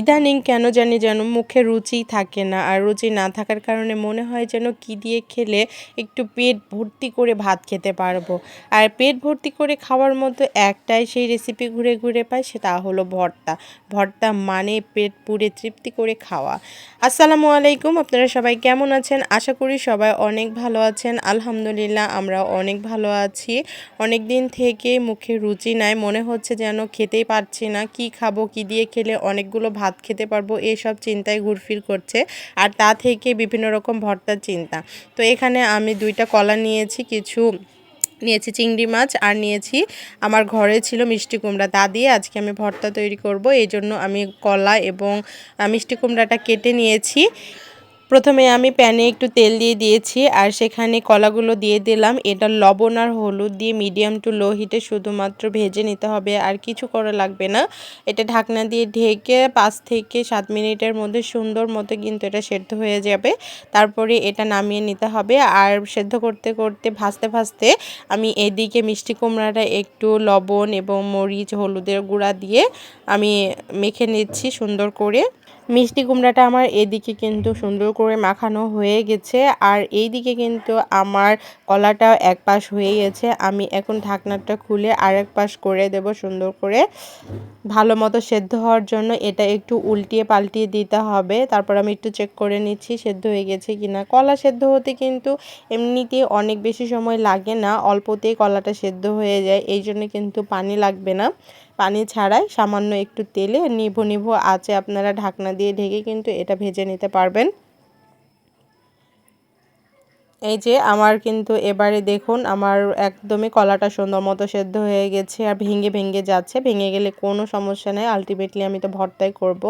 ইদানিং কেন জানি যেন মুখে রুচি থাকে না, আর রুচি না থাকার কারণে মনে হয় যেন কি দিয়ে খেলে একটু পেট ভর্তি করে ভাত খেতে পারব। আর পেট ভর্তি করে খাওয়ার মতো একটাই সেই রেসিপি ঘুরে ঘুরে পাই, সেটা হলো ভর্তা। ভর্তা মানে পেট পুরে তৃপ্তি করে খাওয়া। আসসালামু আলাইকুম, আপনারা সবাই কেমন আছেন? আশা করি সবাই অনেক ভালো আছেন। আলহামদুলিল্লাহ আমরা অনেক ভালো আছি। অনেক দিন থেকে মুখে রুচি নাই, মনে হচ্ছে যেন খেতেই পারছি না। কি খাব, কি দিয়ে খেলে, অনেকগুলো ভাত খেতে পারব, এসব চিন্তায় ঘুরফির করছে। আর তা থেকে বিভিন্ন রকম ভর্তার চিন্তা। তো এখানে আমি দুইটা কলা নিয়েছি, কিছু নিয়েছি চিংড়ি মাছ, আর নিয়েছি আমার ঘরে ছিল মিষ্টি কুমড়া। তা দিয়ে আজকে আমি ভর্তা তৈরি করব। এই জন্য আমি কলা এবং মিষ্টি কুমড়াটা কেটে নিয়েছি। প্রথমে আমি প্যানে একটু তেল দিয়ে দিয়েছি আর সেখানে কলাগুলো দিয়ে দিলাম। এটা লবণ আর হলুদ দিয়ে মিডিয়াম টু লো হিটে শুধুমাত্র ভেজে নিতে হবে আর কিছু করা লাগবে না। এটা ঢাকনা দিয়ে ঢেকে পাঁচ থেকে সাত মিনিটের মধ্যে সুন্দর মতো কিন্তু এটা সেদ্ধ হয়ে যাবে। তারপরে এটা নামিয়ে নিতে হবে আর সেদ্ধ করতে করতে ভাজতে ভাজতে আমি এদিকে মিষ্টি কুমড়াটা একটু লবণ এবং মরিচ, হলুদের গুঁড়া দিয়ে আমি মেখে নিচ্ছি সুন্দর করে। মিষ্টি কুমড়াটা আমার এদিকে কিন্তু সুন্দর করে মাখানো হয়ে গেছে। আর এই দিকে কিন্তু আমার কলাটা এক পাশ হয়ে গেছে। আমি এখন ঢাকনাটা খুলে আরেক পাশ করে দেব সুন্দর করে। ভালো মতো সেদ্ধ হওয়ার জন্য এটা একটু উল্টিয়ে পাল্টিয়ে দিতে হবে। তারপর আমি একটু চেক করে নিচ্ছি সেদ্ধ হয়ে গেছে কিনা। কলা সেদ্ধ হতে কিন্তু এমনিতে অনেক বেশি সময় লাগে না। অল্পতেই কলাটা সেদ্ধ হয়ে যায়। এই জন্য কিন্তু পানি লাগবে না। পানি ছাড়াই সামান্য একটু তেলে নিভো নিভো আছে আপনারা ঢাকনা দিয়ে ঢেকে কিন্তু এটা ভেজে নিতে পারবেন। এই যে আমার কিন্তু এবারে দেখুন আমার একদমই কলাটা সুন্দর মতো সেদ্ধ হয়ে গেছে আর ভেঙে ভেঙে যাচ্ছে। ভেঙে গেলে কোনো সমস্যা নেই আলটিমেটলি আমি তো ভর্তাই করব।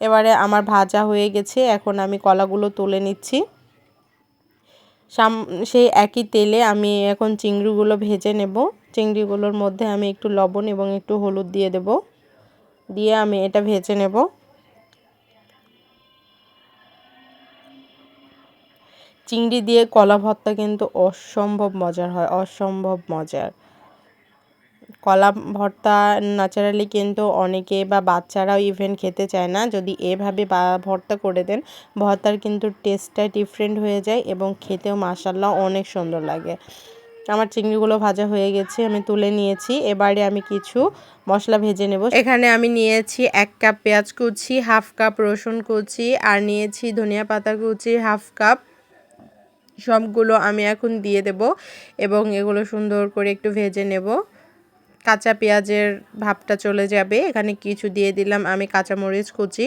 এবারে আমার ভাজা হয়ে গেছে, এখন আমি কলাগুলো তুলে নিচ্ছি। সাম, সেই একই তেলে আমি এখন চিংড়িগুলো ভেজে নেব। চিংড়িগুলোর মধ্যে আমি একটু লবণ এবং একটু হলুদ দিয়ে দেব। দিয়ে আমি এটা ভেজে নেব। চিংড়ি দিয়ে কলা ভর্তা কিন্তু অসম্ভব মজার হয়, অসম্ভব মজার। কলা ভর্তা ন্যাচারালি কিন্তু অনেকে বা বাচ্চারাও ইভেন খেতে চায় না। যদি এভাবে বা ভর্তা করে দেন, ভর্তার কিন্তু টেস্টটা ডিফারেন্ট হয়ে যায় এবং খেতেও মাসাল্লাহ অনেক সুন্দর লাগে। আমার চিংড়িগুলো ভাজা হয়ে গেছে, আমি তুলে নিয়েছি। এবারে আমি কিছু মশলা ভেজে নেব। এখানে আমি নিয়েছি এক কাপ পেঁয়াজ কুচি, হাফ কাপ রসুন কুচি, আর নিয়েছি ধনিয়া পাতা কুচি, হাফ কাপ। সবগুলো আমি এখন দিয়ে দেব এবং এগুলো সুন্দর করে একটু ভেজে নেব। কাঁচা পেঁয়াজের ভাবটা চলে যাবে। এখানে কিছু দিয়ে দিলাম আমি কাঁচামরিচ কুচি।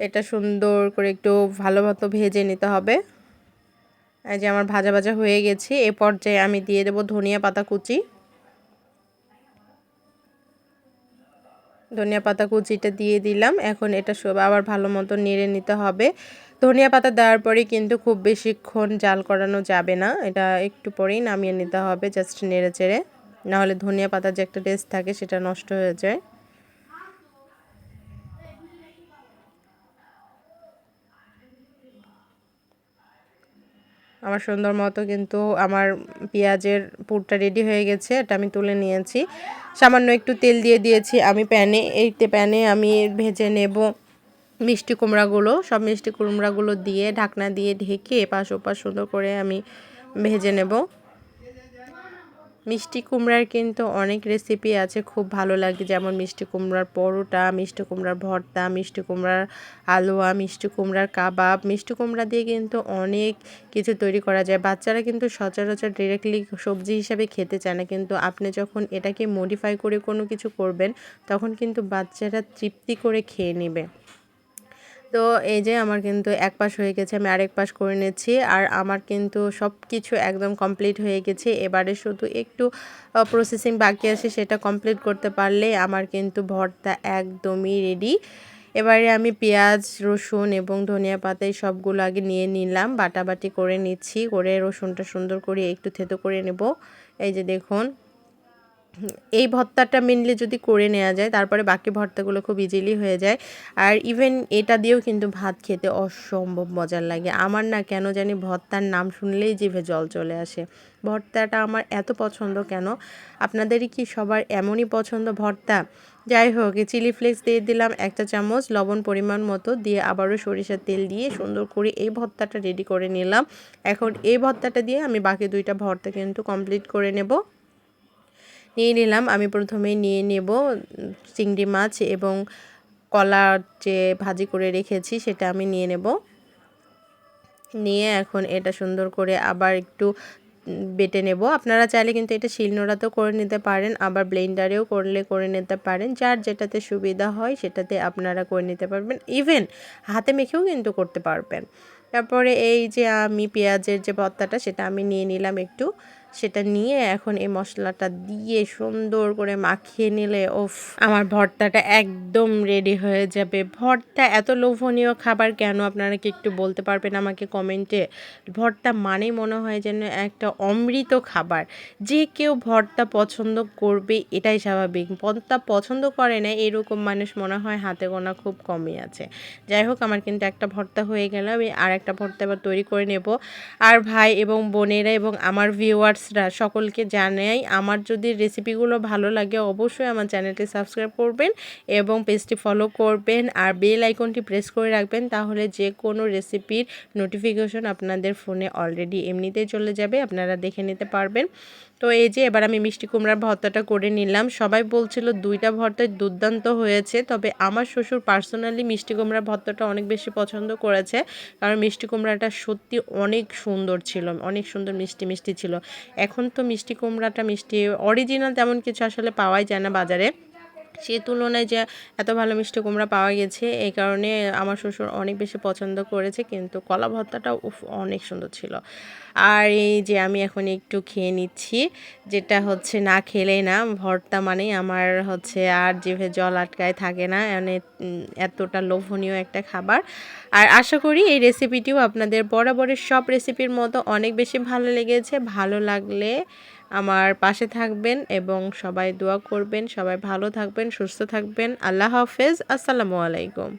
এটা সুন্দর করে একটু ভালো মতো ভেজে নিতে হবে। এই যে আমার ভাজা ভাজা হয়ে গেছে, এ পর্যায়ে আমি দিয়ে দেব ধনিয়া পাতা কুচি। ধনিয়া পাতা কুচিটা দিয়ে দিলাম, এখন এটা সব আবার ভালো মতো নেড়ে নিতে হবে। ধনিয়া পাতা দেওয়ার পরে কিন্তু খুব বেশিক্ষণ জাল করানো যাবে না, এটা একটু পরেই নামিয়ে নিতে হবে, জাস্ট নেড়ে চেড়ে। নাহলে ধনিয়া পাতার যে একটা টেস্ট থাকে, সেটা নষ্ট হয়ে যায়। আমার সুন্দর মতো কিন্তু আমার পেঁয়াজের পুরটা রেডি হয়ে গেছে, এটা আমি তুলে নিয়েছি। সামান্য একটু তেল দিয়ে দিয়েছি, আমি প্যানে, এই প্যানে আমি ভেজে নেব মিষ্টি কুমড়াগুলো। সব মিষ্টি কুমড়াগুলো দিয়ে ঢাকনা দিয়ে ঢেকে এপাশ ওপাশ সুন্দর করে আমি ভেজে নেব। মিষ্টি কুমড়ার কিন্তু অনেক রেসিপি আছে, খুব ভালো লাগে। যেমন মিষ্টি কুমড়ার পরোটা, মিষ্টি কুমড়ার ভর্তা, মিষ্টি কুমড়ার আলুয়া, মিষ্টি কুমড়ার কাবাব। মিষ্টি কুমড়া দিয়ে কিন্তু অনেক কিছু তৈরি করা যায়। বাচ্চারা কিন্তু সচরাচর ডিরেক্টলি সবজি হিসাবে খেতে চায় না। কিন্তু আপনি যখন এটাকে মডিফাই করে কোনো কিছু করবেন, তখন কিন্তু বাচ্চারা তৃপ্তি করে খেয়ে নেবে। তো এই যে আমার কিন্তু এক পাশ হয়ে গেছে, আমি আরেক পাশ করে নিচ্ছি। আর আমার কিন্তু সব কিছু একদম কমপ্লিট হয়ে গেছে। এবারে শুধু একটু প্রসেসিং বাকি আছে, সেটা কমপ্লিট করতে পারলে আমার কিন্তু ভর্তা একদমই রেডি এবারে আমি পেঁয়াজ, রসুন এবং ধনিয়া পাতা এই সবগুলো আগে নিয়ে নিলাম, বাটাবাটি করে নিচ্ছি। করে রসুনটা সুন্দর করে একটু থেতো করে নেব। এই যে দেখুন এই ভর্তাটা মেনলি যদি করে নেওয়া যায়, তারপরে বাকি ভর্তাগুলো খুব ইজিলি হয়ে যায়। আর ইভেন এটা দিয়েও কিন্তু ভাত খেতে অসম্ভব মজার লাগে। আমার না কেন জানি ভর্তার নাম শুনলেই জিভে জল চলে আসে। ভর্তাটা আমার এত পছন্দ কেন? আপনাদেরই কি সবার এমনই পছন্দ ভর্তা? যাই হোক চিলি ফ্লেক্স দিয়ে দিলাম একটা চামচ লবণ পরিমাণ মতো, দিয়ে আবারও সরিষার তেল দিয়ে সুন্দর করে এই ভর্তাটা রেডি করে নিলাম। এখন এই ভর্তাটা দিয়ে আমি বাকি দুইটা ভর্তা কিন্তু কমপ্লিট করে নেব। নিয়ে নিলাম। আমি প্রথমে নিয়ে নেব চিংড়ি মাছ এবং কলা যে ভাজি করে রেখেছি সেটা আমি নিয়ে নেব। নিয়ে এখন এটা সুন্দর করে আবার একটু বেটে নেব। আপনারা চাইলে কিন্তু এটা শিলনোড়াতেও করে নিতে পারেন, আবার ব্লেন্ডারেও করলে করে নিতে পারেন। যার যেটাতে সুবিধা হয় সেটাতে আপনারা করে নিতে পারবেন। ইভেন হাতে মেখেও কিন্তু করতে পারবেন। তারপরে এই যে আমি পেঁয়াজের যে ভর্তাটা সেটা আমি নিয়ে নিলাম একটু। সেটা নিয়ে এখন এই মশলাটা দিয়ে সুন্দর করে মাখিয়ে নিলে ওফ আমার ভর্তাটা একদম রেডি হয়ে যাবে। ভর্তা এত লোভনীয় খাবার কেন? আপনারা কি একটু বলতে পারবেন আমাকে কমেন্টে ভর্তা মানেই মনে হয় যেন একটা অমৃত খাবার। যে কেউ ভর্তা পছন্দ করবে, এটাই স্বাভাবিক। ভর্তা পছন্দ করে না, এরকম মানুষ মনে হয় হাতে গোনা খুব কমই আছে। যাই হোক, আমার কিন্তু একটা ভর্তা হয়ে গেল, আমি আর একটা ভর্তা এবার তৈরি করে নেব। আর ভাই এবং বোনেরা এবং আমার ভিউয়ার্সরা সকলকে জানাই। আমার যদি রেসিপিগুলো ভালো লাগে অবশ্যই আমার চ্যানেলটি সাবস্ক্রাইব করবেন এবং পেজটি ফলো করবেন আর বেল আইকনটি প্রেস করে রাখবেন তাহলে যে কোনো রেসিপির নোটিফিকেশন আপনাদের ফোনে অলরেডি এমনিতেই চলে যাবে, আপনারা দেখে নিতে পারবেন। তো এই যে এবার আমি মিষ্টি কুমড়ার ভর্তাটা করে নিলাম। সবাই বলছিল দুইটা ভর্তায় দুর্দান্ত হয়েছে, তবে আমার শ্বশুর পার্সোনালি মিষ্টি কুমড়ার ভর্তাটা অনেক বেশি পছন্দ করেছে। কারণ মিষ্টি কুমড়াটা সত্যি অনেক সুন্দর ছিল, অনেক সুন্দর মিষ্টি মিষ্টি ছিল। এখন তো মিষ্টি কুমড়াটা মিষ্টি অরিজিনাল তেমন কিছু আসলে পাওয়াই যায় না বাজারে। সে তুলনায় যে এত ভালো মিষ্টি কুমড়া পাওয়া গেছে, এই কারণে আমার শ্বশুর অনেক বেশি পছন্দ করেছে, কিন্তু কলা ভর্তাটা উফ, অনেক সুন্দর ছিল। আর এই যে আমি এখন একটু খেয়ে নিচ্ছি, যেটা হচ্ছে না খেলেই না, ভর্তা মানেই আমার হচ্ছে আর জিভে জল আটকায় থাকে না মানে এতটা লোভনীয় একটা খাবার। আর আশা করি এই রেসিপিটিও আপনাদের বরাবরের সব রেসিপির মতো অনেক বেশি ভালো লেগেছে, ভালো লাগলে আমার পাশে থাকবেন এবং সবাই দোয়া করবেন, সবাই ভালো থাকবেন, সুস্থ থাকবেন। আল্লাহ হাফেজ। আসসালামু আলাইকুম।